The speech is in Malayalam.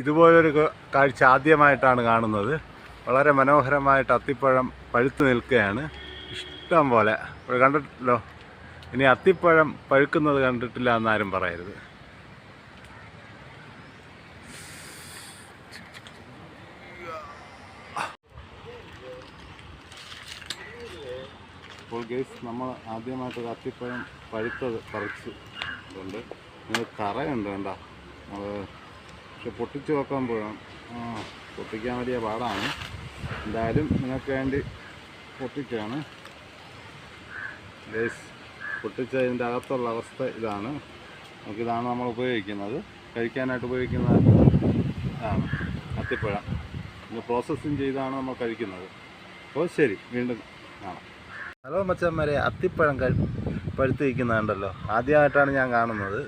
ഇതുപോലൊരു കാഴ്ച ആദ്യമായിട്ടാണ് കാണുന്നത്. വളരെ മനോഹരമായിട്ട് അത്തിപ്പഴം പഴുത്തു നിൽക്കുകയാണ്. ഇഷ്ടം പോലെ. കണ്ടിട്ടല്ലോ ഇനി അത്തിപ്പഴം പഴുക്കുന്നത് കണ്ടിട്ടില്ല എന്നാരും പറയരുത്. അപ്പോൾ ഗേസ് നമ്മൾ ആദ്യമായിട്ടൊരു അത്തിപ്പഴം പഴുത്തത് പറിച്ചു ഉണ്ട് നിങ്ങൾ കറയുണ്ട് കണ്ട. നമ്മൾ പക്ഷെ പൊട്ടിച്ച് ആ പൊട്ടിക്കാൻ വലിയ പാടാണ്. എന്തായാലും നിങ്ങൾക്ക് വേണ്ടി പൊട്ടിച്ചാണ്. ഗേസ് പൊട്ടിച്ചതിന്റെ അകത്തുള്ള അവസ്ഥ ഇതാണ്. നമുക്കിതാണ് നമ്മൾ ഉപയോഗിക്കുന്നത്. കഴിക്കാനായിട്ട് ഉപയോഗിക്കുന്ന ഇതാണ് അത്തിപ്പഴം. ഇത് പ്രോസസ്സിങ് ചെയ്താണ് നമ്മൾ കഴിക്കുന്നത്. അപ്പോൾ ശരി വീണ്ടും കാണാം. ഹലോ മച്ചന്മാരെ അത്തിപ്പഴം കഴി പഴുത്തിരിക്കുന്നുണ്ടല്ലോ. ആദ്യമായിട്ടാണ് ഞാൻ കാണുന്നത്.